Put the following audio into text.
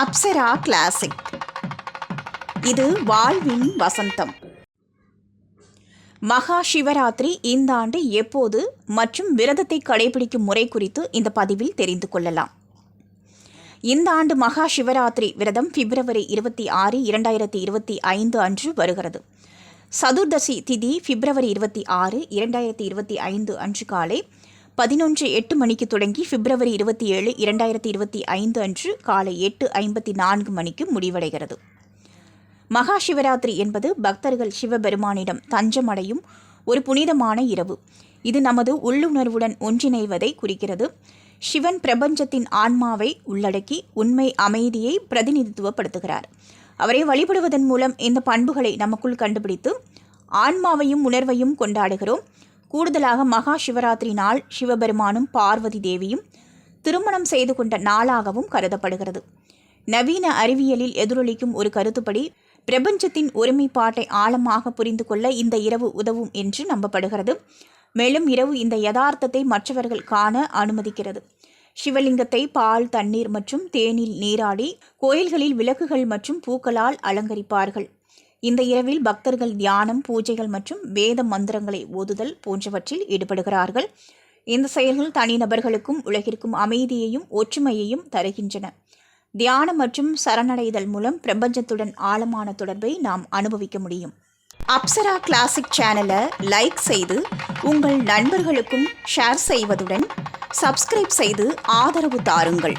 Apsara classic இது வாழ்வின் வசந்தம். மகா சிவராத்திரி இந்த ஆண்டு எப்போது மற்றும் விரதத்தை கடைபிடிக்கும் முறை குறித்து இந்த பதிவில் தெரிந்து கொள்ளலாம். இந்த ஆண்டு மகா சிவராத்திரி விரதம் பிப்ரவரி இருபத்தி ஆறு இரண்டாயிரத்தி இருபத்தி ஐந்து அன்று வருகிறது. சதுர்தசி திதி பிப்ரவரி இருபத்தி ஆறு இரண்டாயிரத்தி இருபத்தி ஐந்து அன்று காலை பதினொன்று எட்டு மணிக்கு தொடங்கி பிப்ரவரி இருபத்தி ஏழு இரண்டாயிரத்தி இருபத்தி ஐந்து அன்று காலை எட்டு ஐம்பத்தி நான்கு மணிக்கு முடிவடைகிறது. மகா சிவராத்திரி என்பது பக்தர்கள் சிவபெருமானிடம் தஞ்சமடையும் ஒரு புனிதமான இரவு. இது நமது உள்ளுணர்வுடன் ஒன்றிணைவதை குறிக்கிறது. சிவன் பிரபஞ்சத்தின் ஆன்மாவை உள்ளடக்கி உண்மை அமைதியை பிரதிநிதித்துவப்படுத்துகிறார். அவரை வழிபடுவதன் மூலம் இந்த பண்புகளை நமக்குள் கண்டுபிடித்து ஆன்மாவையும் உணர்வையும் கொண்டாடுகிறோம். கூடுதலாக மகா சிவராத்திரி நாள் சிவபெருமானும் பார்வதி தேவியும் திருமணம் செய்து கொண்ட நாளாகவும் கருதப்படுகிறது. நவீன அறிவியலில் எதிரொலிக்கும் ஒரு கருத்துப்படி பிரபஞ்சத்தின் ஒருமைப்பாட்டை ஆழமாக புரிந்து கொள்ள இந்த இரவு உதவும் என்று நம்பப்படுகிறது. மேலும் இரவு இந்த யதார்த்தத்தை மற்றவர்கள் காண அனுமதிக்கிறது. சிவலிங்கத்தை பால் தண்ணீர் மற்றும் தேனில் நீராடி கோயில்களில் விளக்குகள் மற்றும் பூக்களால் அலங்கரிப்பார்கள். இந்த இரவில் பக்தர்கள் தியானம் பூஜைகள் மற்றும் வேத மந்திரங்களை ஓதுதல் போன்றவற்றில் ஈடுபடுகிறார்கள். இந்த செயல்கள் தனிநபர்களுக்கும் உலகிற்கும் அமைதியையும் ஒற்றுமையையும் தருகின்றன. தியானம் மற்றும் சரணடைதல் மூலம் பிரபஞ்சத்துடன் ஆழமான தொடர்பை நாம் அனுபவிக்க முடியும். அப்சரா கிளாசிக் சேனலை லைக் செய்து உங்கள் நண்பர்களுக்கும் ஷேர் செய்வதுடன் சப்ஸ்கிரைப் செய்து ஆதரவு தாருங்கள்.